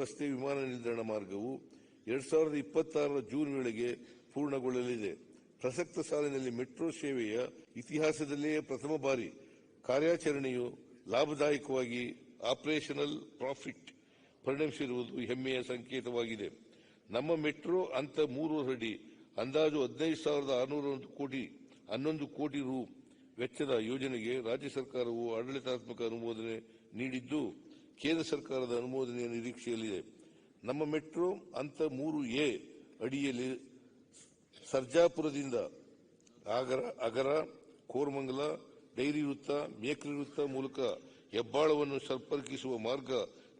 ರಸ್ತೆ ವಿಮಾನ ನಿಲ್ದಾಣ ಮಾರ್ಗವು ಎರಡ್ ಸಾವಿರದ ಇಪ್ಪತ್ತಾರರ ಜೂನ್ ವೇಳೆಗೆ ಪೂರ್ಣಗೊಳ್ಳಲಿದೆ. ಪ್ರಸಕ್ತ ಸಾಲಿನಲ್ಲಿ ಮೆಟ್ರೋ ಸೇವೆಯ ಇತಿಹಾಸದಲ್ಲಿಯೇ ಪ್ರಥಮ ಬಾರಿ ಕಾರ್ಯಾಚರಣೆಯು ಲಾಭದಾಯಕವಾಗಿ ಆಪರೇಷನಲ್ ಪ್ರಾಫಿಟ್ ಪರಿಣಮಿಸಿರುವುದು ಹೆಮ್ಮೆಯ ಸಂಕೇತವಾಗಿದೆ. ನಮ್ಮ ಮೆಟ್ರೋ ಅಂತ ಮೂರು ಅಡಿ, ಅಂದಾಜು ಹದಿನೈದು ಸಾವಿರದ ಆರುನೂರ ಒಂದು ಕೋಟಿ, ಹನ್ನೊಂದು ಕೋಟಿ ರು ವೆಚ್ಚದ ಯೋಜನೆಗೆ ರಾಜ್ಯ ಸರ್ಕಾರವು ಆಡಳಿತಾತ್ಮಕ ಅನುಮೋದನೆ ನೀಡಿದ್ದು ಕೇಂದ್ರ ಸರ್ಕಾರದ ಅನುಮೋದನೆಯ ನಿರೀಕ್ಷೆಯಲ್ಲಿದೆ. ನಮ್ಮ ಮೆಟ್ರೋ ಅಂತ ಮೂರು ಎ ಅಡಿಯಲ್ಲಿ ಸರ್ಜಾಪುರದಿಂದ ಆಗರ, ಅಗರ, ಕೋರಮಂಗಲ, ಡೈರಿ ವೃತ್ತ, ಮೇಕ್ರಿ ವೃತ್ತ ಮೂಲಕ ಹೆಬ್ಬಾಳವನ್ನು ಸಂಪರ್ಕಿಸುವ ಮಾರ್ಗ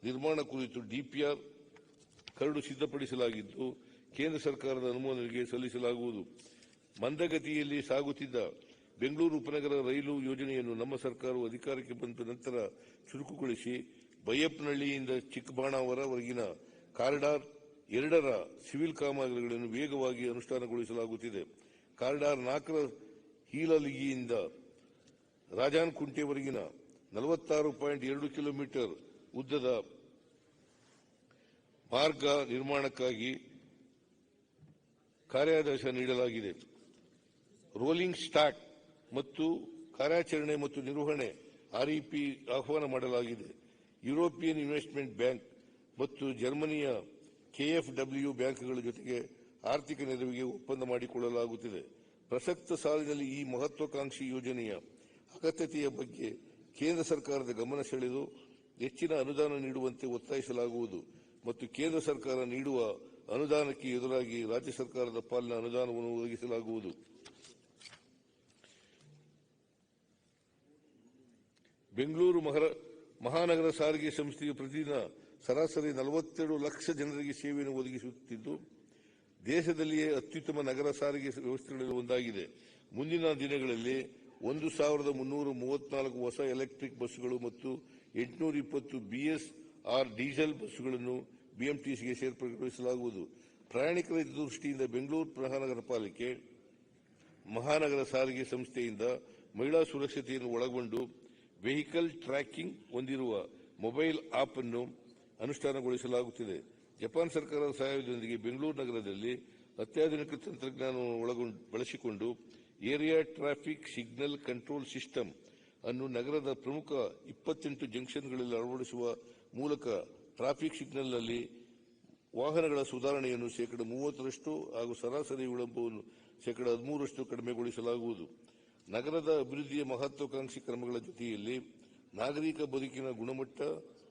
ನಿರ್ಮಾಣ ಕುರಿತು ಡಿಪಿಆರ್ ಕರಡು ಸಿದ್ಧಪಡಿಸಲಾಗಿದ್ದು, ಕೇಂದ್ರ ಸರ್ಕಾರದ ಅನುಮೋದನೆಗೆ ಸಲ್ಲಿಸಲಾಗುವುದು. ಮಂದಗತಿಯಲ್ಲಿ ಸಾಗುತ್ತಿದ್ದ ಬೆಂಗಳೂರು ಉಪನಗರ ರೈಲು ಯೋಜನೆಯನ್ನು ನಮ್ಮ ಸರ್ಕಾರವು ಅಧಿಕಾರಕ್ಕೆ ಬಂದ ನಂತರ ಚುರುಕುಗೊಳಿಸಿ ಬೈಯಪ್ಪನಹಳ್ಳಿಯಿಂದ ಚಿಕ್ಕಬಾಣಾವರವರೆಗಿನ ಕಾರಿಡಾರ್ ಎರಡರ ಸಿವಿಲ್ ಕಾಮಗಾರಿಗಳನ್ನು ವೇಗವಾಗಿ ಅನುಷ್ಠಾನಗೊಳಿಸಲಾಗುತ್ತಿದೆ. ಕಾರಿಡಾರ್ ನಾಲ್ಕರ ಹೀಲಲಿಗಿಯಿಂದ ರಾಜಾನ್ಕುಂಟೆವರೆಗಿನ ನಲವತ್ತಾರು ಪಾಯಿಂಟ್ ಎರಡು ಕಿಲೋಮೀಟರ್ ಉದ್ದದ ಮಾರ್ಗ ನಿರ್ಮಾಣಕ್ಕಾಗಿ ಕಾರ್ಯಾದೇಶ ನೀಡಲಾಗಿದೆ. ರೋಲಿಂಗ್ ಸ್ಟಾಕ್ ಮತ್ತು ಕಾರ್ಯಾಚರಣೆ ಮತ್ತು ನಿರ್ವಹಣೆ ಆರ್ಇಪಿ ಆಹ್ವಾನ ಮಾಡಲಾಗಿದೆ. ಯುರೋಪಿಯನ್ ಇನ್ವೆಸ್ಟ್ಮೆಂಟ್ ಬ್ಯಾಂಕ್ ಮತ್ತು ಜರ್ಮನಿಯ ಕೆಎಫ್ಡಬ್ಲ್ಯೂ ಬ್ಯಾಂಕ್ಗಳ ಜೊತೆಗೆ ಆರ್ಥಿಕ ನೆರವಿಗೆ ಒಪ್ಪಂದ ಮಾಡಿಕೊಳ್ಳಲಾಗುತ್ತಿದೆ. ಪ್ರಸಕ್ತ ಸಾಲಿನಲ್ಲಿ ಈ ಮಹತ್ವಾಕಾಂಕ್ಷಿ ಯೋಜನೆಯ ಅಗತ್ಯತೆಯ ಬಗ್ಗೆ ಕೇಂದ್ರ ಸರ್ಕಾರದ ಗಮನ ಸೆಳೆದು ಹೆಚ್ಚಿನ ಅನುದಾನ ನೀಡುವಂತೆ ಒತ್ತಾಯಿಸಲಾಗುವುದು ಮತ್ತು ಕೇಂದ್ರ ಸರ್ಕಾರ ನೀಡುವ ಅನುದಾನಕ್ಕೆ ಎದುರಾಗಿ ರಾಜ್ಯ ಸರ್ಕಾರದ ಪಾಲಿನ ಅನುದಾನವನ್ನು ಒದಗಿಸಲಾಗುವುದು. ಬೆಂಗಳೂರು ಮಹರ- ಮಹಾನಗರ ಸಾರಿಗೆ ಸಂಸ್ಥೆಯು ಪ್ರತಿದಿನ ಸರಾಸರಿ ನಲವತ್ತೆರಡು ಲಕ್ಷ ಜನರಿಗೆ ಸೇವೆಯನ್ನು ಒದಗಿಸುತ್ತಿದ್ದು, ದೇಶದಲ್ಲಿಯೇ ಅತ್ಯುತ್ತಮ ನಗರ ಸಾರಿಗೆ ವ್ಯವಸ್ಥೆಗಳಲ್ಲಿ ಒಂದಾಗಿದೆ. ಮುಂದಿನ ದಿನಗಳಲ್ಲಿ ಒಂದು ಸಾವಿರದ ಮುನ್ನೂರ ಮೂವತ್ನಾಲ್ಕು ಹೊಸ ಎಲೆಕ್ಟ್ರಿಕ್ ಬಸ್ಸುಗಳು ಮತ್ತು ಎಂಟುನೂರ ಇಪ್ಪತ್ತು ಬಿಎಸ್ಆರ್ ಡೀಸೆಲ್ ಬಸ್ಸುಗಳನ್ನು ಬಿಎಂಟಿಸಿಗೆ ಸೇರ್ಪಡೆಗೊಳಿಸಲಾಗುವುದು. ಪ್ರಯಾಣಿಕರ ದೃಷ್ಟಿಯಿಂದ ಬೆಂಗಳೂರು ಮಹಾನಗರ ಪಾಲಿಕೆ ಮಹಾನಗರ ಸಾರಿಗೆ ಸಂಸ್ಥೆಯಿಂದ ಮಹಿಳಾ ಸುರಕ್ಷತೆಯನ್ನು ಒಳಗೊಂಡು ವೆಹಿಕಲ್ ಟ್ರ್ಯಾಕಿಂಗ್ ಹೊಂದಿರುವ ಮೊಬೈಲ್ ಆಪ್ ಅನ್ನು ಅನುಷ್ಠಾನಗೊಳಿಸಲಾಗುತ್ತಿದೆ. ಜಪಾನ್ ಸರ್ಕಾರದ ಸಹಾಯದೊಂದಿಗೆ ಬೆಂಗಳೂರು ನಗರದಲ್ಲಿ ಅತ್ಯಾಧುನಿಕ ತಂತ್ರಜ್ಞಾನವನ್ನು ಒಳಗೊಂಡು, ಬಳಸಿಕೊಂಡು area traffic signal control system ಅನ್ನು ನಗರದ ಪ್ರಮುಖ ಇಪ್ಪತ್ತೆಂಟು ಜಂಕ್ಷನ್ಗಳಲ್ಲಿ ಅಳವಡಿಸುವ ಮೂಲಕ ಟ್ರಾಫಿಕ್ ಸಿಗ್ನಲ್ನಲ್ಲಿ ವಾಹನಗಳ ಸುಧಾರಣೆಯನ್ನು ಶೇಕಡ ಮೂವತ್ತರಷ್ಟು ಹಾಗೂ ಸರಾಸರಿ ವಿಳಂಬವನ್ನು ಶೇಕಡ ಹದಿಮೂರರಷ್ಟು ಕಡಿಮೆಗೊಳಿಸಲಾಗುವುದು. ನಗರದ ಅಭಿವೃದ್ಧಿಯ ಮಹತ್ವಾಕಾಂಕ್ಷಿ ಕ್ರಮಗಳ ಜೊತೆಯಲ್ಲಿ ನಾಗರಿಕ ಬದುಕಿನ ಗುಣಮಟ್ಟ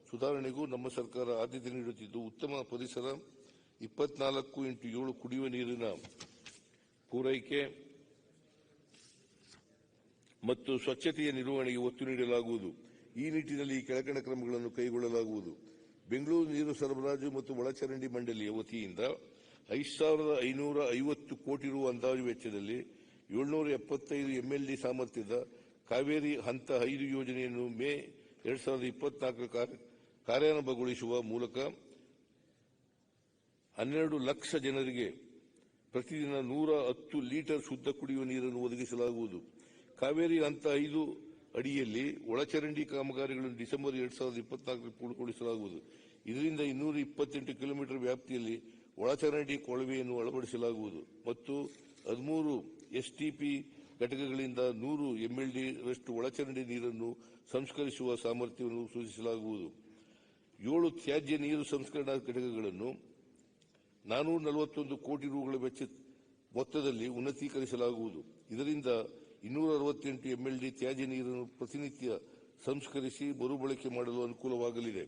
ಸುಧಾರಣೆಗೂ ನಮ್ಮ ಸರ್ಕಾರ ಆದ್ಯತೆ ನೀಡುತ್ತಿದ್ದು ಉತ್ತಮ ಪರಿಸರ, ಇಪ್ಪತ್ನಾಲ್ಕು ಇಂಟು ಏಳು ಕುಡಿಯುವ ನೀರಿನ ಪೂರೈಕೆ ಮತ್ತು ಸ್ವಚ್ಛತೆಯ ನಿರ್ವಹಣೆಗೆ ಒತ್ತು ನೀಡಲಾಗುವುದು. ಈ ನಿಟ್ಟಿನಲ್ಲಿ ಈ ಕೆಳಕಣ ಕ್ರಮಗಳನ್ನು ಕೈಗೊಳ್ಳಲಾಗುವುದು. ಬೆಂಗಳೂರು ನೀರು ಸರಬರಾಜು ಮತ್ತು ಒಳಚರಂಡಿ ಮಂಡಳಿಯ ವತಿಯಿಂದ ಐದು ಸಾವಿರದ ಐನೂರ ಐವತ್ತು ಕೋಟಿ ರು ಅಂದಾಜು ವೆಚ್ಚದಲ್ಲಿ ಏಳ್ನೂರ ಎಪ್ಪತ್ತೈದು ಎಂಎಲ್ಡಿ ಸಾಮರ್ಥ್ಯದ ಕಾವೇರಿ ಹಂತ ಐದು ಯೋಜನೆಯನ್ನು ಮೇ ಎರಡ್ ಸಾವಿರದ ಇಪ್ಪತ್ನಾಲ್ಕರ ಕಾರ್ಯ- ಕಾರ್ಯಾರಂಭಗೊಳಿಸುವ ಮೂಲಕ ಹನ್ನೆರಡು ಲಕ್ಷ ಜನರಿಗೆ ಪ್ರತಿದಿನ ನೂರ ಹತ್ತು ಲೀಟರ್ ಶುದ್ಧ ಕುಡಿಯುವ ನೀರನ್ನು ಒದಗಿಸಲಾಗುವುದು. ಕಾವೇರಿ ಹಂತ ಐದು ಅಡಿಯಲ್ಲಿ ಒಳಚರಂಡಿ ಕಾಮಗಾರಿಗಳನ್ನು ಡಿಸೆಂಬರ್ ಎರಡ್ ಸಾವಿರದ ಇಪ್ಪತ್ನಾಲ್ಕರ ಪೂರ್ಣಗೊಳಿಸಲಾಗುವುದು. ಇದರಿಂದ ಇನ್ನೂರ ಇಪ್ಪತ್ತೆಂಟು ಕಿಲೋಮೀಟರ್ ವ್ಯಾಪ್ತಿಯಲ್ಲಿ ಒಳಚರಂಡಿ ಕೊಳವೆಯನ್ನು ಅಳವಡಿಸಲಾಗುವುದು. ಮತ್ತು ಹದಿಮೂರು ಎಸ್ಟಿಪಿ ಘಟಕಗಳಿಂದ ನೂರು ಎಂಎಲ್ಡಿ ರಷ್ಟು ಒಳಚರಂಡಿ ನೀರನ್ನು ಸಂಸ್ಕರಿಸುವ ಸಾಮರ್ಥ್ಯವನ್ನು ಸೂಚಿಸಲಾಗುವುದು. ಏಳು ತ್ಯಾಜ್ಯ ನೀರು ಸಂಸ್ಕರಣಾ ಘಟಕಗಳನ್ನು ನಾನೂರ ನಲವತ್ತೊಂದು ಕೋಟಿ ರೂಗಳ ವೆಚ್ಚ ಮೊತ್ತದಲ್ಲಿ ಉನ್ನತೀಕರಿಸಲಾಗುವುದು. ಇದರಿಂದ ಇನ್ನೂರ ಅರವತ್ತೆಂಟು ಎಂಎಲ್ಡಿ ತ್ಯಾಜ್ಯ ನೀರನ್ನು ಪ್ರತಿನಿತ್ಯ ಸಂಸ್ಕರಿಸಿ ಮರುಬಳಕೆ ಮಾಡಲು ಅನುಕೂಲವಾಗಲಿದೆ.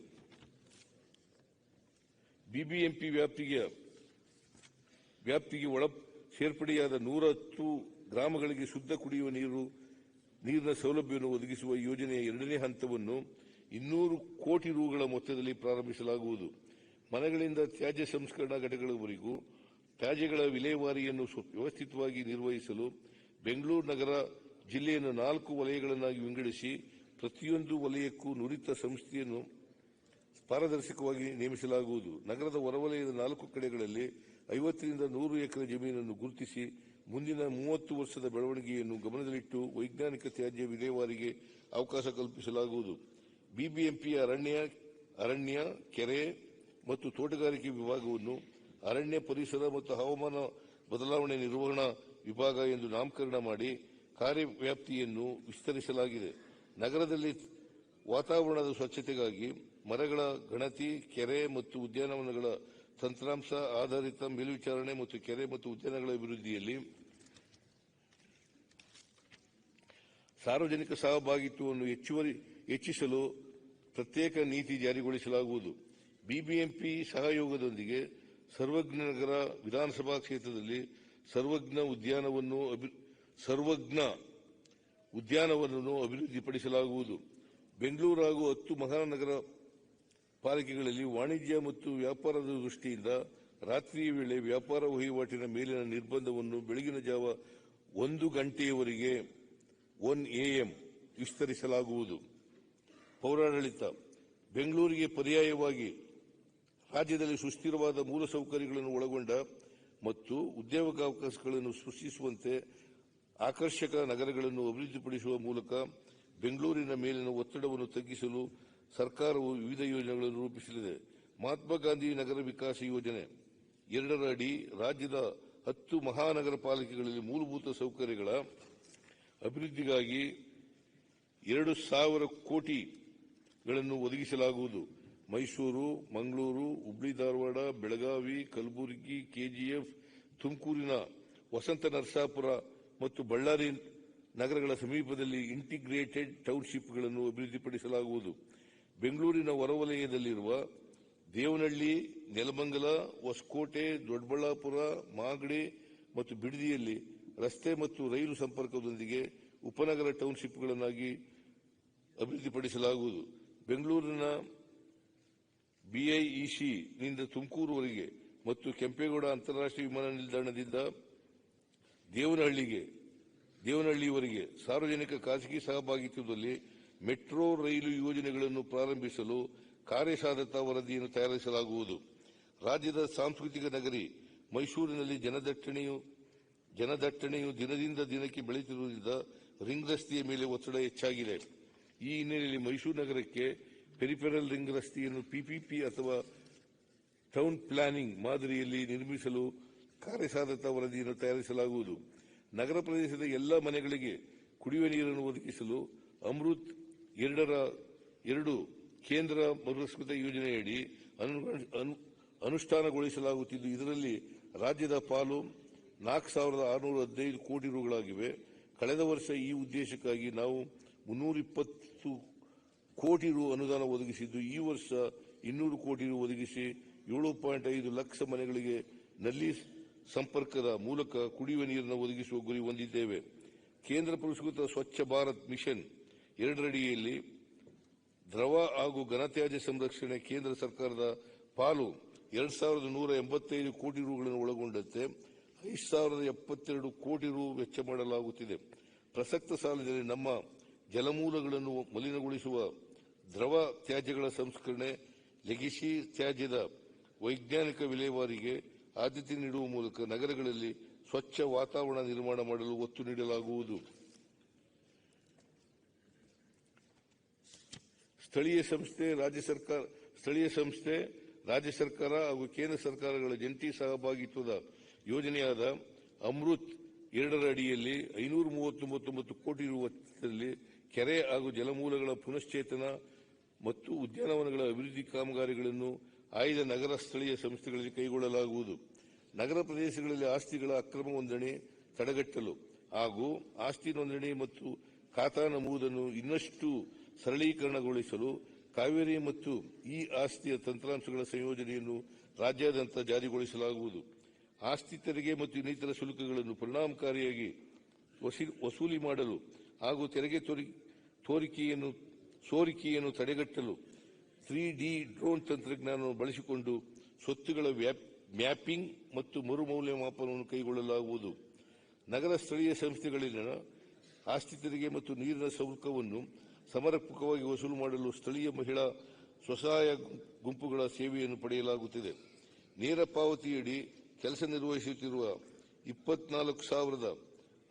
ಬಿಬಿಎಂಪಿ ವ್ಯಾಪ್ತಿಗೆ ವ್ಯಾಪ್ತಿಗೆ ಒಳ ಸೇರ್ಪಡೆಯಾದ ನೂರ ಹತ್ತು ಗ್ರಾಮಗಳಿಗೆ ಶುದ್ಧ ಕುಡಿಯುವ ನೀರು, ನೀರಿನ ಸೌಲಭ್ಯವನ್ನು ಒದಗಿಸುವ ಯೋಜನೆಯ ಎರಡನೇ ಹಂತವನ್ನು ಇನ್ನೂರು ಕೋಟಿ ರೂಗಳ ಮೊತ್ತದಲ್ಲಿ ಪ್ರಾರಂಭಿಸಲಾಗುವುದು. ಮನೆಗಳಿಂದ ತ್ಯಾಜ್ಯ ಸಂಸ್ಕರಣಾ ಘಟಕಗಳವರೆಗೂ ತ್ಯಾಜ್ಯಗಳ ವಿಲೇವಾರಿಯನ್ನು ವ್ಯವಸ್ಥಿತವಾಗಿ ನಿರ್ವಹಿಸಲು ಬೆಂಗಳೂರು ನಗರ ಜಿಲ್ಲೆಯನ್ನು ನಾಲ್ಕು ವಲಯಗಳನ್ನಾಗಿ ವಿಂಗಡಿಸಿ ಪ್ರತಿಯೊಂದು ವಲಯಕ್ಕೂ ನುರಿತ ಸಂಸ್ಥೆಯನ್ನು ಪಾರದರ್ಶಕವಾಗಿ ನೇಮಿಸಲಾಗುವುದು. ನಗರದ ಹೊರವಲಯದ ನಾಲ್ಕು ಕಡೆಗಳಲ್ಲಿ ಐವತ್ತರಿಂದ ನೂರು ಎಕರೆ ಜಮೀನನ್ನು ಗುರುತಿಸಿ ಮುಂದಿನ ಮೂವತ್ತು ವರ್ಷದ ಬೆಳವಣಿಗೆಯನ್ನು ಗಮನದಲ್ಲಿಟ್ಟು ವೈಜ್ಞಾನಿಕ ತ್ಯಾಜ್ಯ ವಿಲೇವಾರಿಗೆ ಅವಕಾಶ ಕಲ್ಪಿಸಲಾಗುವುದು. ಬಿಬಿಎಂಪಿಯ ಅರಣ್ಯ ಅರಣ್ಯ, ಕೆರೆ ಮತ್ತು ತೋಟಗಾರಿಕೆ ವಿಭಾಗವನ್ನು ಅರಣ್ಯ ಪರಿಸರ ಮತ್ತು ಹವಾಮಾನ ಬದಲಾವಣೆ ನಿರ್ವಹಣಾ ವಿಭಾಗ ಎಂದು ನಾಮಕರಣ ಮಾಡಿ ಕಾರ್ಯವ್ಯಾಪ್ತಿಯನ್ನು ವಿಸ್ತರಿಸಲಾಗಿದೆ. ನಗರದಲ್ಲಿ ವಾತಾವರಣದ ಸ್ವಚ್ಛತೆಗಾಗಿ ಮರಗಳ ಗಣತಿ ಕೆರೆ ಮತ್ತು ಉದ್ಯಾನವನಗಳ ತಂತ್ರಾಂಶ ಆಧಾರಿತ ಮೇಲ್ವಿಚಾರಣೆ ಮತ್ತು ಕೆರೆ ಮತ್ತು ಉದ್ಯಾನಗಳ ಅಭಿವೃದ್ಧಿಯಲ್ಲಿ ಸಾರ್ವಜನಿಕ ಸಹಭಾಗಿತ್ವವನ್ನು ಹೆಚ್ಚುವರಿ, ಹೆಚ್ಚಿಸಲು ಪ್ರತ್ಯೇಕ ನೀತಿ ಜಾರಿಗೊಳಿಸಲಾಗುವುದು. ಬಿಬಿಎಂಪಿ ಸಹಯೋಗದೊಂದಿಗೆ ಸರ್ವಜ್ಞ ನಗರ ವಿಧಾನಸಭಾ ಕ್ಷೇತ್ರದಲ್ಲಿ ಸರ್ವಜ್ಞ ಉದ್ಯಾನವನ್ನು ಸರ್ವಜ್ಞ ಉದ್ಯಾನವನ್ನು ಅಭಿವೃದ್ಧಿಪಡಿಸಲಾಗುವುದು. ಬೆಂಗಳೂರು ಹಾಗೂ ಹತ್ತು ಮಹಾನಗರ ಪಾಲಿಕೆಗಳಲ್ಲಿ ವಾಣಿಜ್ಯ ಮತ್ತು ವ್ಯಾಪಾರದ ದೃಷ್ಟಿಯಿಂದ ರಾತ್ರಿಯ ವೇಳೆ ವ್ಯಾಪಾರ ವಹಿವಾಟಿನ ಮೇಲಿನ ನಿರ್ಬಂಧವನ್ನು ಬೆಳಗಿನ ಜಾವ ಒಂದು ಗಂಟೆಯವರೆಗೆ ಒನ್ ಎಎಂ ವಿಸ್ತರಿಸಲಾಗುವುದು. ಪೌರಾಡಳಿತ, ಬೆಂಗಳೂರಿಗೆ ಪರ್ಯಾಯವಾಗಿ ರಾಜ್ಯದಲ್ಲಿ ಸುಸ್ಥಿರವಾದ ಮೂಲಸೌಕರ್ಯಗಳನ್ನು ಒಳಗೊಂಡ ಮತ್ತು ಉದ್ಯೋಗಾವಕಾಶಗಳನ್ನು ಸೃಷ್ಟಿಸುವಂತೆ ಆಕರ್ಷಕ ನಗರಗಳನ್ನು ಅಭಿವೃದ್ಧಿಪಡಿಸುವ ಮೂಲಕ ಬೆಂಗಳೂರಿನ ಮೇಲಿನ ಒತ್ತಡವನ್ನು ತಗ್ಗಿಸಲು ಸರ್ಕಾರವು ವಿವಿಧ ಯೋಜನೆಗಳನ್ನು ರೂಪಿಸಲಿದೆ. ಮಹಾತ್ಮ ಗಾಂಧಿ ನಗರ ವಿಕಾಸ ಯೋಜನೆ. ಎರಡರ ಅಡಿ ರಾಜ್ಯದ ಹತ್ತು ಮಹಾನಗರ ಪಾಲಿಕೆಗಳಲ್ಲಿ ಮೂಲಭೂತ ಸೌಕರ್ಯಗಳ ಅಭಿವೃದ್ಧಿಗಾಗಿ ಎರಡು ಸಾವಿರ ಕೋಟಿಗಳನ್ನು ಒದಗಿಸಲಾಗುವುದು. ಮೈಸೂರು, ಮಂಗಳೂರು, ಹುಬ್ಳಿ, ಧಾರವಾಡ, ಬೆಳಗಾವಿ, ಕಲಬುರಗಿ, ಕೆಜಿಎಫ್, ತುಮಕೂರಿನ ವಸಂತ ನರಸಾಪುರ ಮತ್ತು ಬಳ್ಳಾರಿ ನಗರಗಳ ಸಮೀಪದಲ್ಲಿ ಇಂಟಿಗ್ರೇಟೆಡ್ ಟೌನ್ಶಿಪ್ಗಳನ್ನು ಅಭಿವೃದ್ಧಿಪಡಿಸಲಾಗುವುದು. ಬೆಂಗಳೂರಿನ ಹೊರವಲಯದಲ್ಲಿರುವ ದೇವನಹಳ್ಳಿ, ನೆಲಮಂಗಲ, ಹೊಸಕೋಟೆ, ದೊಡ್ಡಬಳ್ಳಾಪುರ, ಮಾಗಡಿ ಮತ್ತು ಬಿಡದಿಯಲ್ಲಿ ರಸ್ತೆ ಮತ್ತು ರೈಲು ಸಂಪರ್ಕದೊಂದಿಗೆ ಉಪನಗರ ಟೌನ್ಶಿಪ್ಗಳನ್ನಾಗಿ ಅಭಿವೃದ್ಧಿಪಡಿಸಲಾಗುವುದು. ಬೆಂಗಳೂರಿನ ಬಿಐಇಸಿ ನಿಂದ ತುಮಕೂರುವರೆಗೆ ಮತ್ತು ಕೆಂಪೇಗೌಡ ಅಂತಾರಾಷ್ಟ್ರೀಯ ವಿಮಾನ ನಿಲ್ದಾಣದಿಂದ ದೇವನಹಳ್ಳಿಗೆ ದೇವನಹಳ್ಳಿಯವರೆಗೆ ಸಾರ್ವಜನಿಕ ಖಾಸಗಿ ಸಹಭಾಗಿತ್ವದಲ್ಲಿ ಮೆಟ್ರೋ ರೈಲು ಯೋಜನೆಗಳನ್ನು ಪ್ರಾರಂಭಿಸಲು ಕಾರ್ಯಸಾಧ್ಯತಾ ವರದಿಯನ್ನು ತಯಾರಿಸಲಾಗುವುದು. ರಾಜ್ಯದ ಸಾಂಸ್ಕೃತಿಕ ನಗರಿ ಮೈಸೂರಿನಲ್ಲಿ ಜನದಟ್ಟಣೆಯು ಜನದಟ್ಟಣೆಯು ದಿನದಿಂದ ದಿನಕ್ಕೆ ಬೆಳೆಯುತ್ತಿರುವುದರಿಂದ ರಿಂಗ್ ರಸ್ತೆಯ ಮೇಲೆ ಒತ್ತಡ ಹೆಚ್ಚಾಗಿದೆ. ಈ ಹಿನ್ನೆಲೆಯಲ್ಲಿ ಮೈಸೂರು ನಗರಕ್ಕೆ ಪೆರಿಫೆರಲ್ ರಿಂಗ್ ರಸ್ತೆಯನ್ನು ಪಿಪಿಪಿ ಅಥವಾ ಟೌನ್ ಪ್ಲಾನಿಂಗ್ ಮಾದರಿಯಲ್ಲಿ ನಿರ್ಮಿಸಲು ಕಾರ್ಯಸಾಧ್ಯತಾ ವರದಿಯನ್ನು ತಯಾರಿಸಲಾಗುವುದು. ನಗರ ಪ್ರದೇಶದ ಎಲ್ಲ ಮನೆಗಳಿಗೆ ಕುಡಿಯುವ ನೀರನ್ನು ಒದಗಿಸಲು ಅಮೃತ್ ಎರಡರ, ಎರಡು ಕೇಂದ್ರ ಮರುಸ್ಕೃತ ಯೋಜನೆಯಡಿ ಅನು- ಅನು- ಅನುಷ್ಠಾನಗೊಳಿಸಲಾಗುತ್ತಿದ್ದು. ಇದರಲ್ಲಿ ರಾಜ್ಯದ ಪಾಲು ನಾಲ್ಕು ಸಾವಿರದ ಆರುನೂರ ಹದಿನೈದು ಕೋಟಿ ರೂಗಳಾಗಿವೆ. ಕಳೆದ ವರ್ಷ ಈ ಉದ್ದೇಶಕ್ಕಾಗಿ ನಾವು ಮುನ್ನೂರ ಇಪ್ಪತ್ತು ಕೋಟಿ ರು ಅನುದಾನ ಒದಗಿಸಿದ್ದು. ಈ ವರ್ಷ ಇನ್ನೂರು ಕೋಟಿ ರು ಒದಗಿಸಿ ಏಳು ಪಾಯಿಂಟ್ ಐದು ಲಕ್ಷ ಮನೆಗಳಿಗೆ ನಲ್ಲಿ ಸಂಪರ್ಕದ ಮೂಲಕ ಕುಡಿಯುವ ನೀರನ್ನು ಒದಗಿಸುವ ಗುರಿ ಹೊಂದಿದ್ದೇವೆ. ಕೇಂದ್ರ ಪುರಸ್ಕೃತ ಸ್ವಚ್ಛ ಭಾರತ್ ಮಿಷನ್ ಎರಡರಡಿಯಲ್ಲಿ ದ್ರವ ಹಾಗೂ ಘನತ್ಯಾಜ್ಯ ಸಂರಕ್ಷಣೆ ಕೇಂದ್ರ ಸರ್ಕಾರದ ಪಾಲು ಎರಡ್ ಸಾವಿರದ ನೂರ ಎಂಬತ್ತೈದು ಕೋಟಿ ರೂಗಳನ್ನು ಒಳಗೊಂಡಂತೆ ಐದು ಸಾವಿರದ ಎಪ್ಪತ್ತೆರಡು ಕೋಟಿ ರೂ ವೆಚ್ಚ ಮಾಡಲಾಗುತ್ತಿದೆ. ಪ್ರಸಕ್ತ ಸಾಲಿನಲ್ಲಿ ನಮ್ಮ ಜಲಮೂಲಗಳನ್ನು ಮಲಿನಗೊಳಿಸುವ ದ್ರವ ತ್ಯಾಜ್ಯಗಳ ಸಂಸ್ಕರಣೆ, ಲೆಗಿಸಿ ತ್ಯಾಜ್ಯದ ವೈಜ್ಞಾನಿಕ ವಿಲೇವಾರಿಗೆ ಆದ್ಯತೆ ನೀಡುವ ಮೂಲಕ ನಗರಗಳಲ್ಲಿ ಸ್ವಚ್ಛ ವಾತಾವರಣ ನಿರ್ಮಾಣ ಮಾಡಲು ಒತ್ತು ನೀಡಲಾಗುವುದು. ಸ್ಥಳೀಯ ಸಂಸ್ಥೆ, ರಾಜ್ಯ ಸರ್ಕಾರ, ಸ್ಥಳೀಯ ಸಂಸ್ಥೆ, ರಾಜ್ಯ ಸರ್ಕಾರ ಹಾಗೂ ಕೇಂದ್ರ ಸರ್ಕಾರಗಳ ಜಂಟಿ ಸಹಭಾಗಿತ್ವದ ಯೋಜನೆಯಾದ ಅಮೃತ್ ಎರಡರ ಅಡಿಯಲ್ಲಿ ಐನೂರ ಮೂವತ್ತೊಂಬತ್ತೊಂಬತ್ತು ಕೋಟಿ ರು ವೆಚ್ಚದಲ್ಲಿ ಕೆರೆ ಹಾಗೂ ಜಲಮೂಲಗಳ ಪುನಶ್ಚೇತನ ಮತ್ತು ಉದ್ಯಾನವನಗಳ ಅಭಿವೃದ್ಧಿ ಕಾಮಗಾರಿಗಳನ್ನು ಆಯ್ದ ನಗರ ಸ್ಥಳೀಯ ಸಂಸ್ಥೆಗಳಲ್ಲಿ ಕೈಗೊಳ್ಳಲಾಗುವುದು. ನಗರ ಪ್ರದೇಶಗಳಲ್ಲಿ ಆಸ್ತಿಗಳ ಅಕ್ರಮ ನೋಂದಣಿ ತಡೆಗಟ್ಟಲು ಹಾಗೂ ಆಸ್ತಿ ನೋಂದಣಿ ಮತ್ತು ಖಾತಾ ನಮೂದನ್ನು ಇನ್ನಷ್ಟು ಸರಳೀಕರಣಗೊಳಿಸಲು ಕಾವೇರಿ ಮತ್ತು ಈ ಆಸ್ತಿಯ ತಂತ್ರಾಂಶಗಳ ಸಂಯೋಜನೆಯನ್ನು ರಾಜ್ಯಾದ್ಯಂತ ಜಾರಿಗೊಳಿಸಲಾಗುವುದು. ಆಸ್ತಿ ತೆರಿಗೆ ಮತ್ತು ಇನ್ನಿತರ ಶುಲ್ಕಗಳನ್ನು ಪರಿಣಾಮಕಾರಿಯಾಗಿ ವಸಿ- ವಸೂಲಿ ಮಾಡಲು ಹಾಗೂ ತೆರಿಗೆ ತೋರಿ- ತೋರಿಕೆಯನ್ನು, ಸೋರಿಕೆಯನ್ನು ತಡೆಗಟ್ಟಲು ತ್ರೀ ಡಿ ಡ್ರೋನ್ ತಂತ್ರಜ್ಞಾನವನ್ನು ಬಳಸಿಕೊಂಡು ಸ್ವತ್ತುಗಳ ಮ್ಯಾಪಿಂಗ್ ಮತ್ತು ಮರು ಮೌಲ್ಯಮಾಪನವನ್ನು ಕೈಗೊಳ್ಳಲಾಗುವುದು. ನಗರ ಸ್ಥಳೀಯ ಸಂಸ್ಥೆಗಳಲ್ಲಿನ ಆಸ್ತಿ ತೆರಿಗೆ ಮತ್ತು ನೀರಿನ ಶುಲ್ಕವನ್ನು ಸಮರ್ಪಕವಾಗಿ ವಸೂಲು ಮಾಡಲು ಸ್ಥಳೀಯ ಮಹಿಳಾ ಸ್ವಸಹಾಯ ಗುಂಪುಗಳ ಸೇವೆಯನ್ನು ಪಡೆಯಲಾಗುತ್ತಿದೆ. ನೇರ ಪಾವತಿಯಡಿ ಕೆಲಸ ನಿರ್ವಹಿಸುತ್ತಿರುವ ಇಪ್ಪತ್ನಾಲ್ಕು ಸಾವಿರದ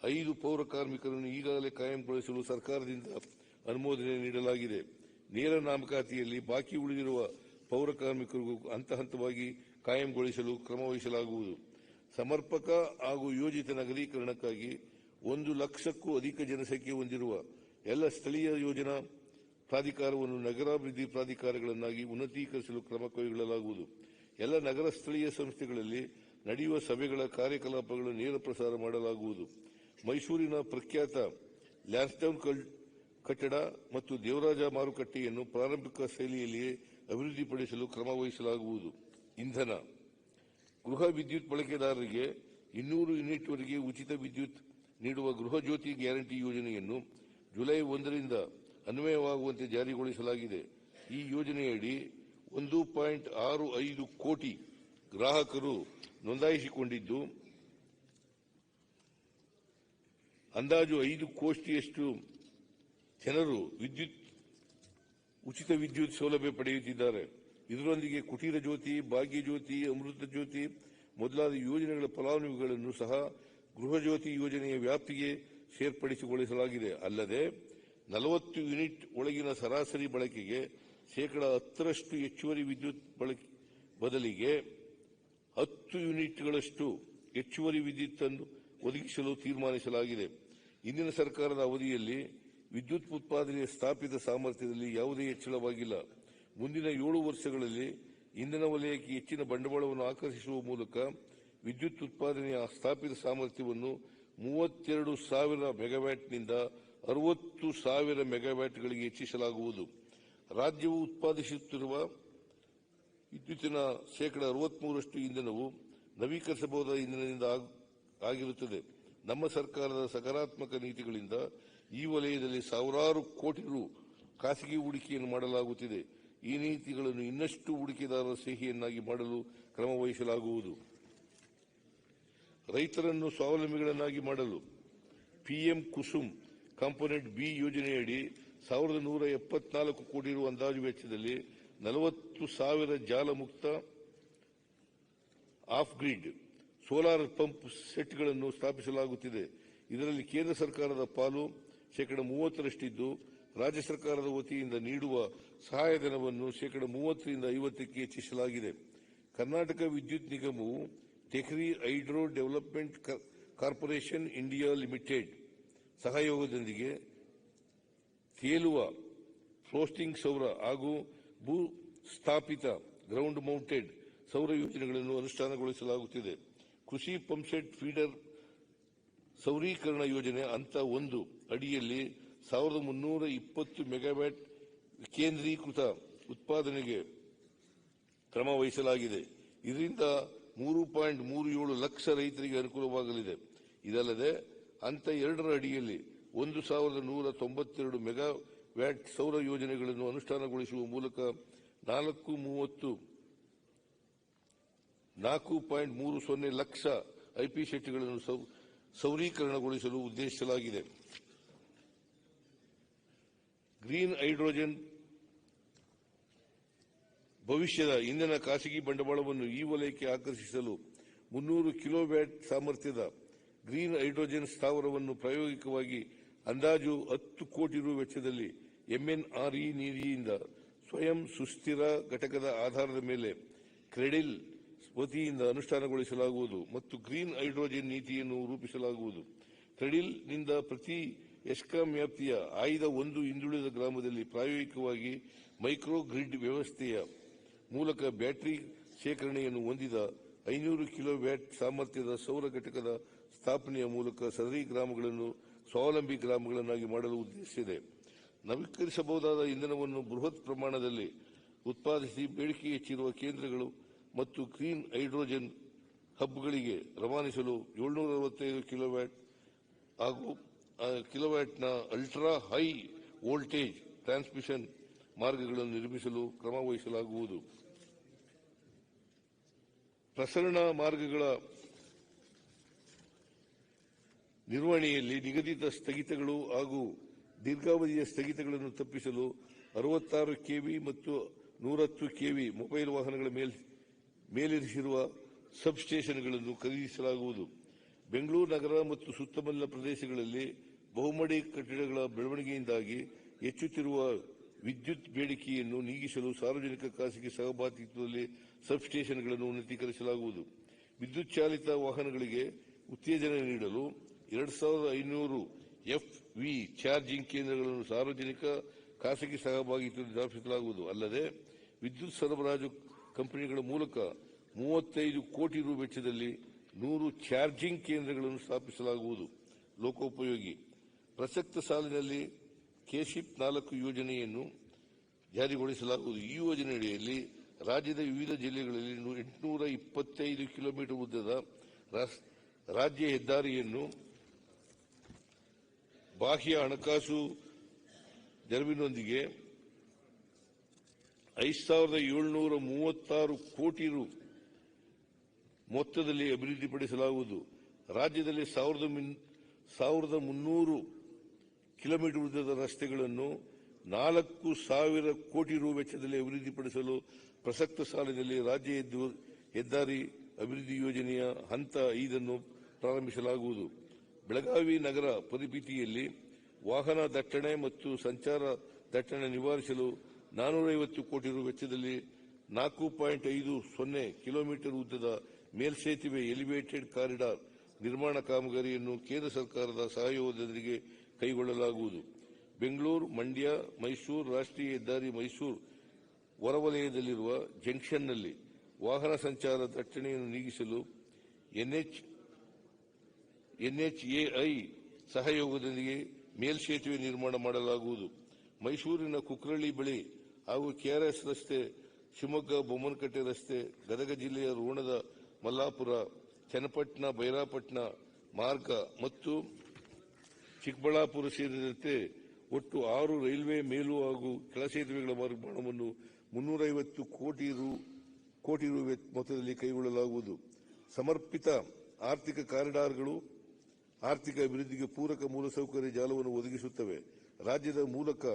ಐದು ಪೌರ ಕಾರ್ಮಿಕರನ್ನು ಈಗಾಗಲೇ ಕಾಯಂಗೊಳಿಸಲು ಸರ್ಕಾರದಿಂದ ಅನುಮೋದನೆ ನೀಡಲಾಗಿದೆ. ನೇರ ನಾಮಕಾತಿಯಲ್ಲಿ ಬಾಕಿ ಉಳಿದಿರುವ ಪೌರ ಕಾರ್ಮಿಕರಿಗೂ ಹಂತ ಹಂತವಾಗಿ ಕಾಯಂಗೊಳಿಸಲು ಕ್ರಮವಹಿಸಲಾಗುವುದು. ಸಮರ್ಪಕ ಹಾಗೂ ಯೋಜಿತ ನಗರೀಕರಣಕ್ಕಾಗಿ ಒಂದು ಲಕ್ಷಕ್ಕೂ ಅಧಿಕ ಜನಸಂಖ್ಯೆ ಹೊಂದಿರುವ ಎಲ್ಲ ಸ್ಥಳೀಯ ಯೋಜನಾ ಪ್ರಾಧಿಕಾರವನ್ನು ನಗರಾಭಿವೃದ್ಧಿ ಪ್ರಾಧಿಕಾರಗಳನ್ನಾಗಿ ಉನ್ನತೀಕರಿಸಲು ಕ್ರಮ ಕೈಗೊಳ್ಳಲಾಗುವುದು. ಎಲ್ಲ ನಗರ ಸ್ಥಳೀಯ ಸಂಸ್ಥೆಗಳಲ್ಲಿ ನಡೆಯುವ ಸಭೆಗಳ ಕಾರ್ಯಕಲಾಪಗಳು ನೇರ ಪ್ರಸಾರ ಮಾಡಲಾಗುವುದು. ಮೈಸೂರಿನ ಪ್ರಖ್ಯಾತ ಲ್ಯಾನ್ಸ್ಟೌನ್ ಕಟ್ಟಡ ಮತ್ತು ದೇವರಾಜ ಮಾರುಕಟ್ಟೆಯನ್ನು ಪ್ರಾರಂಭಿಕ ಶೈಲಿಯಲ್ಲಿಯೇ ಅಭಿವೃದ್ಧಿಪಡಿಸಲು ಕ್ರಮ ವಹಿಸಲಾಗುವುದು. ಇಂಧನ. ಗೃಹ ವಿದ್ಯುತ್ ಬಳಕೆದಾರರಿಗೆ ಇನ್ನೂರು ಯೂನಿಟ್ವರೆಗೆ ಉಚಿತ ವಿದ್ಯುತ್ ನೀಡುವ ಗೃಹ ಜ್ಯೋತಿ ಗ್ಯಾರಂಟಿ ಯೋಜನೆಯನ್ನು ಜುಲೈ ಒಂದರಿಂದ ಅನ್ವಯವಾಗುವಂತೆ ಜಾರಿಗೊಳಿಸಲಾಗಿದೆ. ಈ ಯೋಜನೆಯಡಿ ಒಂದು ಪಾಯಿಂಟ್ ಆರು ಐದು ಕೋಟಿ ಗ್ರಾಹಕರು ನೋಂದಾಯಿಸಿಕೊಂಡಿದ್ದು, ಅಂದಾಜು ಐದು ಕೋಟಿಯಷ್ಟು ಜನರು ವಿದ್ಯುತ್, ಉಚಿತ ವಿದ್ಯುತ್ ಸೌಲಭ್ಯ ಪಡೆಯುತ್ತಿದ್ದಾರೆ. ಇದರೊಂದಿಗೆ ಕುಟೀರ ಜ್ಯೋತಿ, ಭಾಗ್ಯ ಜ್ಯೋತಿ, ಅಮೃತ ಜ್ಯೋತಿ ಮೊದಲಾದ ಯೋಜನೆಗಳ ಫಲಾನುಭವಿಗಳನ್ನು ಸಹ ಗೃಹ ಜ್ಯೋತಿ ಯೋಜನೆಯ ವ್ಯಾಪ್ತಿಗೆ ಸೇರ್ಪಡೆಸಿಗೊಳಿಸಲಾಗಿದೆ. ಅಲ್ಲದೆ, ನಲವತ್ತು ಯೂನಿಟ್ ಒಳಗಿನ ಸರಾಸರಿ ಬಳಕೆಗೆ ಶೇಕಡ ಹತ್ತರಷ್ಟು ಹೆಚ್ಚುವರಿ ವಿದ್ಯುತ್ ಬಳಕೆ ಬದಲಿಗೆ ಹತ್ತು ಯೂನಿಟ್ಗಳಷ್ಟು ಹೆಚ್ಚುವರಿ ವಿದ್ಯುತ್ ಅನ್ನು ಒದಗಿಸಲು ತೀರ್ಮಾನಿಸಲಾಗಿದೆ. ಇಂದಿನ ಸರ್ಕಾರದ ಅವಧಿಯಲ್ಲಿ ವಿದ್ಯುತ್ ಉತ್ಪಾದನೆಯ ಸ್ಥಾಪಿತ ಸಾಮರ್ಥ್ಯದಲ್ಲಿ ಯಾವುದೇ ಹೆಚ್ಚಳವಾಗಿಲ್ಲ. ಮುಂದಿನ ಏಳು ವರ್ಷಗಳಲ್ಲಿ ಇಂಧನ ವಲಯಕ್ಕೆ ಹೆಚ್ಚಿನ ಬಂಡವಾಳವನ್ನು ಆಕರ್ಷಿಸುವ ಮೂಲಕ ವಿದ್ಯುತ್ ಉತ್ಪಾದನೆಯ ಸ್ಥಾಪಿತ ಸಾಮರ್ಥ್ಯವನ್ನು ಮೂವತ್ತೆರಡು ಸಾವಿರ ಮೆಗಾವ್ಯಾಟ್ನಿಂದ ಅರವತ್ತು ಸಾವಿರ ಮೆಗಾವ್ಯಾಟ್ಗಳಿಗೆ ಹೆಚ್ಚಿಸಲಾಗುವುದು. ರಾಜ್ಯವು ಉತ್ಪಾದಿಸುತ್ತಿರುವ ವಿದ್ಯುತ್ತಿನ ಶೇಕಡ ಅರವತ್ಮೂರಷ್ಟು ಇಂಧನವು ನವೀಕರಿಸಬಹುದಾದ ಇಂಧನದಿಂದ ಆಗ್- ಆಗಿರುತ್ತದೆ. ನಮ್ಮ ಸರ್ಕಾರದ ಸಕಾರಾತ್ಮಕ ನೀತಿಗಳಿಂದ ಈ ವಲಯದಲ್ಲಿ ಸಾವಿರಾರು ಕೋಟಿ ರು ಖಾಸಗಿ ಹೂಡಿಕೆಯನ್ನು ಮಾಡಲಾಗುತ್ತಿದೆ. ಈ ನೀತಿಗಳನ್ನು ಇನ್ನಷ್ಟು ಹೂಡಿಕೆದಾರರ ಸಿಹಿಯನ್ನಾಗಿ ಮಾಡಲು ಕ್ರಮ ವಹಿಸಲಾಗುವುದು ರೈತರನ್ನು ಸ್ವಾವಲಂಬಿಗಳನ್ನಾಗಿ ಮಾಡಲು ಪಿಎಂ ಕುಸುಮ್ ಕಾಂಪೋನೆಂಟ್ ಬಿ ಯೋಜನೆಯಡಿ ಸಾವಿರದ ನೂರ ಎಪ್ಪತ್ನಾಲ್ಕು ಕೋಟಿ ರು ಅಂದಾಜು ವೆಚ್ಚದಲ್ಲಿ ನಲವತ್ತು ಸಾವಿರ ಜಾಲ ಮುಕ್ತ ಆಫ್ ಗ್ರಿಡ್ ಸೋಲಾರ್ ಪಂಪ್ ಸೆಟ್ಗಳನ್ನು ಸ್ಥಾಪಿಸಲಾಗುತ್ತಿದೆ. ಇದರಲ್ಲಿ ಕೇಂದ್ರ ಸರ್ಕಾರದ ಪಾಲು ಶೇಕಡ ಮೂವತ್ತರಷ್ಟಿದ್ದು ರಾಜ್ಯ ಸರ್ಕಾರದ ವತಿಯಿಂದ ನೀಡುವ ಸಹಾಯಧನವನ್ನು ಶೇಕಡ ಮೂವತ್ತರಿಂದ ಐವತ್ತಕ್ಕೆ ಹೆಚ್ಚಿಸಲಾಗಿದೆ. ಕರ್ನಾಟಕ ವಿದ್ಯುತ್ ನಿಗಮವು Tehri hydro development corporation India limited ಸಹಯೋಗದೊಂದಿಗೆ ತೇಲುವ ಫ್ಲೋಸ್ಟಿಂಗ್ ಸೌರ ಹಾಗೂ ಭೂ ಸ್ಥಾಪಿತ ಗ್ರೌಂಡ್ ಮೌಂಟೆಡ್ ಸೌರ ಯೋಜನೆಗಳನ್ನು ಅನುಷ್ಠಾನಗೊಳಿಸಲಾಗುತ್ತಿದೆ. ಕೃಷಿ ಪಂಪ್ಸೆಟ್ ಫೀಡರ್ ಸೌರೀಕರಣ ಯೋಜನೆ ಹಂತ ಒಂದು ಅಡಿಯಲ್ಲಿ ಸಾವಿರದ ಮುನ್ನೂರ ಇಪ್ಪತ್ತು ಮೆಗಾವ್ಯಾಟ್ ಕೇಂದ್ರೀಕೃತ ಉತ್ಪಾದನೆಗೆ ಕ್ರಮ ವಹಿಸಲಾಗಿದೆ. ಇದರಿಂದ ಮೂರು ಪಾಯಿಂಟ್ ಮೂರು ಏಳು ಲಕ್ಷ ರೈತರಿಗೆ ಅನುಕೂಲವಾಗಲಿದೆ. ಇದಲ್ಲದೆ ಹಂತ ಎರಡರ ಅಡಿಯಲ್ಲಿ ಒಂದು ಸಾವಿರದ ನೂರ ತೊಂಬತ್ತೆರಡು ಮೆಗಾ ವ್ಯಾಟ್ ಸೌರ ಯೋಜನೆಗಳನ್ನು ಅನುಷ್ಠಾನಗೊಳಿಸುವ ಮೂಲಕ ನಾಲ್ಕು ಮೂವತ್ತು ನಾಲ್ಕು ಪಾಯಿಂಟ್ ಮೂರು ಸೊನ್ನೆ ಲಕ್ಷ ಐಪಿ ಸೆಟ್ಗಳನ್ನು ಸೌ- ಸೌರೀಕರಣಗೊಳಿಸಲು ಉದ್ದೇಶಿಸಲಾಗಿದೆ. ಗ್ರೀನ್ ಹೈಡ್ರೋಜನ್ ಭವಿಷ್ಯದ ಇಂಧನ ಖಾಸಗಿ ಬಂಡವಾಳವನ್ನು ಈ ವಲಯಕ್ಕೆ ಆಕರ್ಷಿಸಲು ಮುನ್ನೂರು ಕಿಲೋವ್ಯಾಟ್ ಸಾಮರ್ಥ್ಯದ ಗ್ರೀನ್ ಹೈಡ್ರೋಜನ್ ಸ್ಥಾವರವನ್ನು ಪ್ರಾಯೋಗಿಕವಾಗಿ ಅಂದಾಜು ಹತ್ತು ಕೋಟಿ ರು ವೆಚ್ಚದಲ್ಲಿ ಎಂಎನ್ಆರ್ಇ ನಿಧಿಯಿಂದ ಸ್ವಯಂ ಸುಸ್ಥಿರ ಘಟಕದ ಆಧಾರದ ಮೇಲೆ ಕ್ರೆಡಿಲ್ ವತಿಯಿಂದ ಅನುಷ್ಠಾನಗೊಳಿಸಲಾಗುವುದು ಮತ್ತು ಗ್ರೀನ್ ಹೈಡ್ರೋಜನ್ ನೀತಿಯನ್ನು ರೂಪಿಸಲಾಗುವುದು. ಕ್ರೆಡಿಲ್ನಿಂದ ಪ್ರತಿ ಎಸ್ಕಾಂ ವ್ಯಾಪ್ತಿಯ ಆಯ್ದ ಒಂದು ಹಿಂದುಳಿದ ಗ್ರಾಮದಲ್ಲಿ ಪ್ರಾಯೋಗಿಕವಾಗಿ ಮೈಕ್ರೋ ಗ್ರಿಡ್ ವ್ಯವಸ್ಥೆಯ ಮೂಲಕ ಬ್ಯಾಟರಿ ಶೇಖರಣೆಯನ್ನು ಹೊಂದಿದ ಐನೂರು ಕಿಲೋ ವ್ಯಾಟ್ ಸಾಮರ್ಥ್ಯದ ಸೌರ ಘಟಕದ ಸ್ಥಾಪನೆಯ ಮೂಲಕ ಸದರಿ ಗ್ರಾಮಗಳನ್ನು ಸ್ವಾವಲಂಬಿ ಗ್ರಾಮಗಳನ್ನಾಗಿ ಮಾಡಲು ಉದ್ದೇಶಿಸಿದೆ ನವೀಕರಿಸಬಹುದಾದ ಇಂಧನವನ್ನು ಬೃಹತ್ ಪ್ರಮಾಣದಲ್ಲಿ ಉತ್ಪಾದಿಸಿ ಬೇಡಿಕೆ ಹೆಚ್ಚಿರುವ ಕೇಂದ್ರಗಳು ಮತ್ತು ಗ್ರೀನ್ ಹೈಡ್ರೋಜನ್ ಹಬ್ಗಳಿಗೆ ರವಾನಿಸಲು ಏಳ್ನೂರ ಅರವತ್ತೈದು ಕಿಲೋವ್ಯಾಟ್ ಹಾಗೂ ಕಿಲೋವ್ಯಾಟ್ನ ಅಲ್ಟ್ರಾ ಹೈ ವೋಲ್ಟೇಜ್ ಟ್ರಾನ್ಸ್ಮಿಷನ್ ಮಾರ್ಗಗಳನ್ನು ನಿರ್ಮಿಸಲು ಕ್ರಮ ವಹಿಸಲಾಗುವುದು ಪ್ರಸರಣ ಮಾರ್ಗಗಳ ನಿರ್ವಹಣೆಯಲ್ಲಿ ನಿಗದಿತ ಸ್ಥಗಿತಗಳು ಹಾಗೂ ದೀರ್ಘಾವಧಿಯ ಸ್ಥಗಿತಗಳನ್ನು ತಪ್ಪಿಸಲು ಅರವತ್ತಾರು ಕೆವಿ ಮತ್ತು ನೂರತ್ತು ಕೆವಿ ಮೊಬೈಲ್ ವಾಹನಗಳ ಮೇಲ್, ಮೇಲಿರಿಸಿರುವ ಸಬ್ಸ್ಟೇಷನ್ಗಳನ್ನು ಖರೀದಿಸಲಾಗುವುದು. ಬೆಂಗಳೂರು ನಗರ ಮತ್ತು ಸುತ್ತಮುತ್ತಲ ಪ್ರದೇಶಗಳಲ್ಲಿ ಬಹುಮಡಿ ಕಟ್ಟಡಗಳ ಬೆಳವಣಿಗೆಯಿಂದಾಗಿ ಹೆಚ್ಚುತ್ತಿರುವ ವಿದ್ಯುತ್ ಬೇಡಿಕೆಯನ್ನು ನೀಗಿಸಲು ಸಾರ್ವಜನಿಕ ಖಾಸಗಿ ಸಹಭಾಗಿತ್ವದಲ್ಲಿ ಸಬ್ಸ್ಟೇಷನ್ಗಳನ್ನು ಉನ್ನತೀಕರಿಸಲಾಗುವುದು. ವಿದ್ಯುತ್ ಚಾಲಿತ ವಾಹನಗಳಿಗೆ ಉತ್ತೇಜನ ನೀಡಲು ಎರಡು ಸಾವಿರದ ಐನೂರು ಎಫ್ ವಿ ಚಾರ್ಜಿಂಗ್ ಕೇಂದ್ರಗಳನ್ನು ಸಾರ್ವಜನಿಕ ಖಾಸಗಿ ಸಹಭಾಗಿತ್ವದಲ್ಲಿ ಸ್ಥಾಪಿಸಲಾಗುವುದು. ಅಲ್ಲದೆ, ವಿದ್ಯುತ್ ಸರಬರಾಜು ಕಂಪನಿಗಳ ಮೂಲಕ ಮೂವತ್ತೈದು ಕೋಟಿ ರು ವೆಚ್ಚದಲ್ಲಿ ನೂರು ಚಾರ್ಜಿಂಗ್ ಕೇಂದ್ರಗಳನ್ನು ಸ್ಥಾಪಿಸಲಾಗುವುದು. ಲೋಕೋಪಯೋಗಿ. ಪ್ರಸಕ್ತ ಸಾಲಿನಲ್ಲಿ ಕೆಶಿಪ್ ನಾಲ್ಕು ಯೋಜನೆಯನ್ನು ಜಾರಿಗೊಳಿಸಲಾಗುವುದು. ಈ ಯೋಜನೆಯಡಿಯಲ್ಲಿ ರಾಜ್ಯದ ವಿವಿಧ ಜಿಲ್ಲೆಗಳಲ್ಲಿ ಎಂಟುನೂರ ಇಪ್ಪತ್ತೈದು ಕಿಲೋಮೀಟರ್ ಉದ್ದದ ರಾಜ್ಯ ಹೆದ್ದಾರಿಯನ್ನು ಬಾಹ್ಯ ಹಣಕಾಸು ನೆರವಿನೊಂದಿಗೆ ಐದು ಸಾವಿರದ ಏಳುನೂರ ಮೂವತ್ತಾರು ಕೋಟಿ ರು ಮೊತ್ತದಲ್ಲಿ ಅಭಿವೃದ್ಧಿಪಡಿಸಲಾಗುವುದು. ರಾಜ್ಯದಲ್ಲಿ ಸಾವಿರದ ಸಾವಿರದ ಮುನ್ನೂರು ಕಿಲೋಮೀಟರ್ ಉದ್ದದ ರಸ್ತೆಗಳನ್ನು ನಾಲ್ಕು ಸಾವಿರ ಕೋಟಿ ರು ವೆಚ್ಚದಲ್ಲಿ ಅಭಿವೃದ್ಧಿಪಡಿಸಲು ಪ್ರಸಕ್ತ ಸಾಲಿನಲ್ಲಿ ರಾಜ್ಯ ಹೆದ್ದು- ಹೆದ್ದಾರಿ ಅಭಿವೃದ್ಧಿ ಯೋಜನೆಯ ಹಂತ ಐದನ್ನು ಪ್ರಾರಂಭಿಸಲಾಗುವುದು. ಬೆಳಗಾವಿ ನಗರ ಪರಿಪಿತಿಯಲ್ಲಿ ವಾಹನ ದಟ್ಟಣೆ ಮತ್ತು ಸಂಚಾರ ದಟ್ಟಣೆ ನಿವಾರಿಸಲು ನಾನೂರೈವತ್ತು ಕೋಟಿ ರು ವೆಚ್ಚದಲ್ಲಿ ನಾಲ್ಕು ಪಾಯಿಂಟ್ ಐದು ಸೊನ್ನೆ ಕಿಲೋಮೀಟರ್ ಉದ್ದದ ಮೇಲ್ಸೇತುವೆ ಎಲಿವೇಟೆಡ್ ಕಾರಿಡಾರ್ ನಿರ್ಮಾಣ ಕಾಮಗಾರಿಯನ್ನು ಕೇಂದ್ರ ಸರ್ಕಾರದ ಸಹಯೋಗದೊಂದಿಗೆ ಕೈಗೊಳ್ಳಲಾಗುವುದು. ಬೆಂಗಳೂರು, ಮಂಡ್ಯ, ಮೈಸೂರು, ರಾಷ್ಟ್ರೀಯ ಹೆದ್ದಾರಿ ಮೈಸೂರು ಹೊರವಲಯದಲ್ಲಿರುವ ಜಂಕ್ಷನ್ನಲ್ಲಿ ವಾಹನ ಸಂಚಾರ ದಟ್ಟಣೆಯನ್ನು ನೀಗಿಸಲು ಎನ್ಎಚ್, ಎನ್ಎಚ್ಎಐ ಸಹಯೋಗದೊಂದಿಗೆ ಮೇಲ್ಸೇತುವೆ ನಿರ್ಮಾಣ ಮಾಡಲಾಗುವುದು. ಮೈಸೂರಿನ ಕುಕ್ರಳ್ಳಿ ಬಳಿ ಹಾಗೂ ಕೆಆರ್ಎಸ್ ರಸ್ತೆ, ಶಿವಮೊಗ್ಗ, ಬೊಮ್ಮನಕಟ್ಟೆ ರಸ್ತೆ, ಗದಗ ಜಿಲ್ಲೆಯ ರೋಣದ, ಮಲ್ಲಾಪುರ, ಚನ್ನಪಟ್ಟಣ, ಬೈರಾಪಟ್ಟಣ ಮಾರ್ಗ ಮತ್ತು ಚಿಕ್ಕಬಳ್ಳಾಪುರ ಸೇರಿದಂತೆ ಒಟ್ಟು ಆರು ರೈಲ್ವೆ ಮೇಲು ಹಾಗೂ ಕೆಳ ಸೇತುವೆಗಳ ನಿರ್ಮಾಣವನ್ನು ಮುನ್ನೂರೈವತ್ತು ಕೋಟಿ ರು ಕೋಟಿ ರು ಮೊತ್ತದಲ್ಲಿ ಕೈಗೊಳ್ಳಲಾಗುವುದು. ಸಮರ್ಪಿತ ಆರ್ಥಿಕ ಕಾರಿಡಾರ್ಗಳು ಆರ್ಥಿಕ ಅಭಿವೃದ್ಧಿಗೆ ಪೂರಕ ಮೂಲಸೌಕರ್ಯ ಜಾಲವನ್ನು ಒದಗಿಸುತ್ತವೆ. ರಾಜ್ಯದ ಮೂಲಕ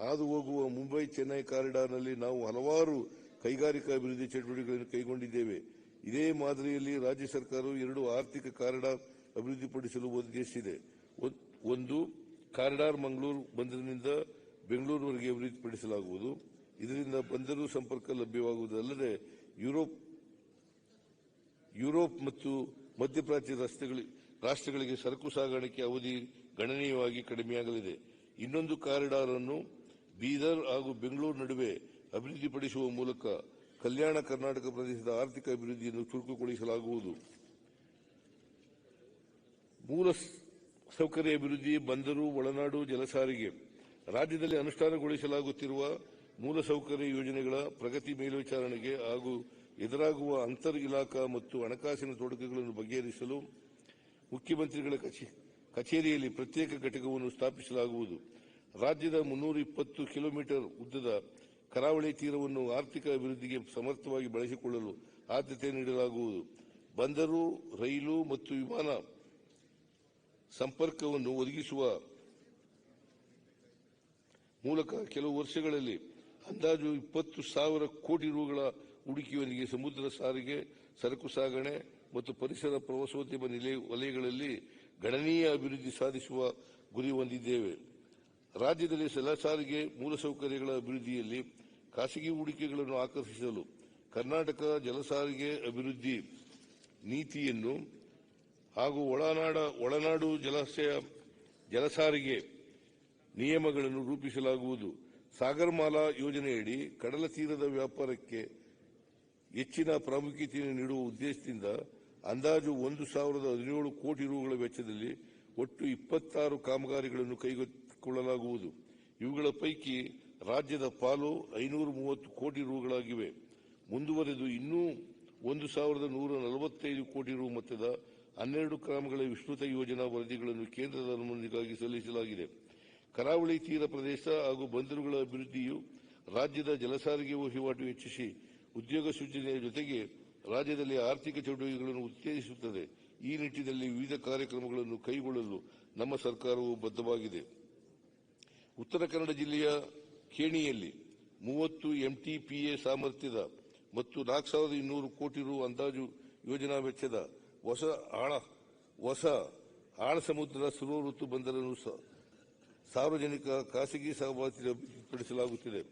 ಹಾದು ಹೋಗುವ ಮುಂಬೈ ಚೆನ್ನೈ ಕಾರಿಡಾರ್ನಲ್ಲಿ ನಾವು ಹಲವಾರು ಕೈಗಾರಿಕಾ ಅಭಿವೃದ್ಧಿ ಚಟುವಟಿಕೆಗಳನ್ನು ಕೈಗೊಂಡಿದ್ದೇವೆ. ಇದೇ ಮಾದರಿಯಲ್ಲಿ ರಾಜ್ಯ ಸರ್ಕಾರವು ಎರಡು ಆರ್ಥಿಕ ಕಾರಿಡಾರ್ ಅಭಿವೃದ್ಧಿಪಡಿಸಲು ಉದ್ದೇಶಿಸಿದೆ ಒಂದು ಕಾರಿಡಾರ್ ಮಂಗಳೂರು ಬಂದರಿನಿಂದ ಬೆಂಗಳೂರುವರೆಗೆ ಅಭಿವೃದ್ಧಿಪಡಿಸಲಾಗುವುದು ಇದರಿಂದ ಬಂದರು ಸಂಪರ್ಕ ಲಭ್ಯವಾಗುವುದಲ್ಲದೆ ಯುರೋಪ್ ಯುರೋಪ್ ಮತ್ತು ಮಧ್ಯಪ್ರಾಚ್ಯ ರಾಷ್ಟ್ರಗಳಿಗೆ ಸರಕು ಸಾಗಾಣಿಕೆ ಅವಧಿ ಗಣನೀಯವಾಗಿ ಕಡಿಮೆಯಾಗಲಿದೆ. ಇನ್ನೊಂದು ಕಾರಿಡಾರ್ ಅನ್ನು ಬೀದರ್ ಹಾಗೂ ಬೆಂಗಳೂರು ನಡುವೆ ಅಭಿವೃದ್ಧಿಪಡಿಸುವ ಮೂಲಕ ಕಲ್ಯಾಣ ಕರ್ನಾಟಕ ಪ್ರದೇಶದ ಆರ್ಥಿಕ ಅಭಿವೃದ್ಧಿಯನ್ನು ಚುರುಕುಗೊಳಿಸಲಾಗುವುದು. ಮೂಲ ಸೌಕರ್ಯ ಅಭಿವೃದ್ಧಿ, ಬಂದರು, ಒಳನಾಡು, ಜಲಸಾರಿಗೆ ರಾಜ್ಯದಲ್ಲಿ ಅನುಷ್ಠಾನಗೊಳಿಸಲಾಗುತ್ತಿರುವ ಮೂಲಸೌಕರ್ಯ ಯೋಜನೆಗಳ ಪ್ರಗತಿ ಮೇಲ್ವಿಚಾರಣೆಗೆ ಹಾಗೂ ಎದುರಾಗುವ ಅಂತರ್ ಇಲಾಖಾ ಮತ್ತು ಹಣಕಾಸಿನ ತೊಡಕುಗಳನ್ನು ಬಗೆಹರಿಸಲು ಮುಖ್ಯಮಂತ್ರಿಗಳ ಕಚೇ- ಕಚೇರಿಯಲ್ಲಿ ಪ್ರತ್ಯೇಕ ಘಟಕವನ್ನು ಸ್ಥಾಪಿಸಲಾಗುವುದು. ರಾಜ್ಯದ ಮುನ್ನೂರ ಇಪ್ಪತ್ತು ಕಿಲೋಮೀಟರ್ ಉದ್ದದ ಕರಾವಳಿ ತೀರವನ್ನು ಆರ್ಥಿಕ ಅಭಿವೃದ್ಧಿಗೆ ಸಮರ್ಥವಾಗಿ ಬಳಸಿಕೊಳ್ಳಲು ಆದ್ಯತೆ ನೀಡಲಾಗುವುದು. ಬಂದರು, ರೈಲು ಮತ್ತು ವಿಮಾನ ಸಂಪರ್ಕವನ್ನು ಒದಗಿಸುವ ಮೂಲಕ ಕೆಲವು ವರ್ಷಗಳಲ್ಲಿ ಅಂದಾಜು ಇಪ್ಪತ್ತು ಸಾವಿರ ಕೋಟಿ ರೂಗಳ ಹೂಡಿಕೆಯೊಂದಿಗೆ ಸಮುದ್ರ ಸಾರಿಗೆ, ಸರಕು ಸಾಗಣೆ ಮತ್ತು ಪರಿಸರ ಪ್ರವಾಸೋದ್ಯಮ ನಿಲಯ ವಲಯಗಳಲ್ಲಿ ಗಣನೀಯ ಅಭಿವೃದ್ಧಿ ಸಾಧಿಸುವ ಗುರಿ ಹೊಂದಿದ್ದೇವೆ. ರಾಜ್ಯದಲ್ಲಿ ಸಾರಿಗೆ ಮೂಲಸೌಕರ್ಯಗಳ ಅಭಿವೃದ್ಧಿಯಲ್ಲಿ ಖಾಸಗಿ ಹೂಡಿಕೆಗಳನ್ನು ಆಕರ್ಷಿಸಲು ಕರ್ನಾಟಕ ಜಲಸಾರಿಗೆ ಅಭಿವೃದ್ಧಿ ನೀತಿಯನ್ನು ಹಾಗೂ ಒಳನಾಡ, ಒಳನಾಡು ಜಲಾಶಯ, ಜಲಸಾರಿಗೆ ನಿಯಮಗಳನ್ನು ರೂಪಿಸಲಾಗುವುದು. ಸಾಗರ್ಮಾಲಾ ಯೋಜನೆಯಡಿ ಕಡಲ ತೀರದ ವ್ಯಾಪಾರಕ್ಕೆ ಹೆಚ್ಚಿನ ಪ್ರಾಮುಖ್ಯತೆಯನ್ನು ನೀಡುವ ಉದ್ದೇಶದಿಂದ ಅಂದಾಜು ಒಂದು ಸಾವಿರದ ಹದಿನೇಳು ಕೋಟಿ ರೂಗಳ ವೆಚ್ಚದಲ್ಲಿ ಒಟ್ಟು ಇಪ್ಪತ್ತಾರು ಕಾಮಗಾರಿಗಳನ್ನು ಕೈಗೆತ್ತಿಕೊಳ್ಳಲಾಗುವುದು ಇವುಗಳ ಪೈಕಿ ರಾಜ್ಯದ ಪಾಲು ಐನೂರ ಮೂವತ್ತು ಕೋಟಿ ರೂಗಳಾಗಿವೆ. ಮುಂದುವರೆದು ಇನ್ನೂ ಒಂದು ಸಾವಿರದ ನೂರ ನಲವತ್ತೈದು ಕೋಟಿ ರೂ ಮೊತ್ತದ ಹನ್ನೆರಡು ಗ್ರಾಮಗಳ ವಿಸ್ತೃತ ಯೋಜನಾ ವರದಿಗಳನ್ನು ಕೇಂದ್ರದ ಅನುಮತಿಗಾಗಿ ಸಲ್ಲಿಸಲಾಗಿದೆ. ಕರಾವಳಿ ತೀರ ಪ್ರದೇಶ ಹಾಗೂ ಬಂದರುಗಳ ಅಭಿವೃದ್ಧಿಯು ರಾಜ್ಯದ ಜಲಸಾರಿಗೆ ವಹಿವಾಟು ಹೆಚ್ಚಿಸಿ ಉದ್ಯೋಗ ಸೃಜನೆಯ ಜೊತೆಗೆ ರಾಜ್ಯದಲ್ಲಿ ಆರ್ಥಿಕ ಚಟುವಟಿಕೆಗಳನ್ನು ಉತ್ತೇಜಿಸುತ್ತದೆ. ಈ ನಿಟ್ಟಿನಲ್ಲಿ ವಿವಿಧ ಕಾರ್ಯಕ್ರಮಗಳನ್ನು ಕೈಗೊಳ್ಳಲು ನಮ್ಮ ಸರ್ಕಾರವು ಬದ್ಧವಾಗಿದೆ. ಉತ್ತರ ಕನ್ನಡ ಜಿಲ್ಲೆಯ ಖೇಣಿಯಲ್ಲಿ ಮೂವತ್ತು ಎಂಟಿಪಿಎ ಸಾಮರ್ಥ್ಯದ ಮತ್ತು ನಾಲ್ಕು ಸಾವಿರದ ಇನ್ನೂರು ಕೋಟಿ ರು ಅಂದಾಜು ಯೋಜನಾ ವೆಚ್ಚದ ಹೊಸ ಆಳ ಹೊಸ ಆಳ ಸಮುದ್ರ ಸುರೋ ಋತು ಬಂದರನ್ನು ಸಾರ್ವಜನಿಕ ಖಾಸಗಿ ಸಹಭಾಗಿತ್ವ ಅಭಿವೃದ್ಧಿಪಡಿಸಲಾಗುತ್ತಿದೆ.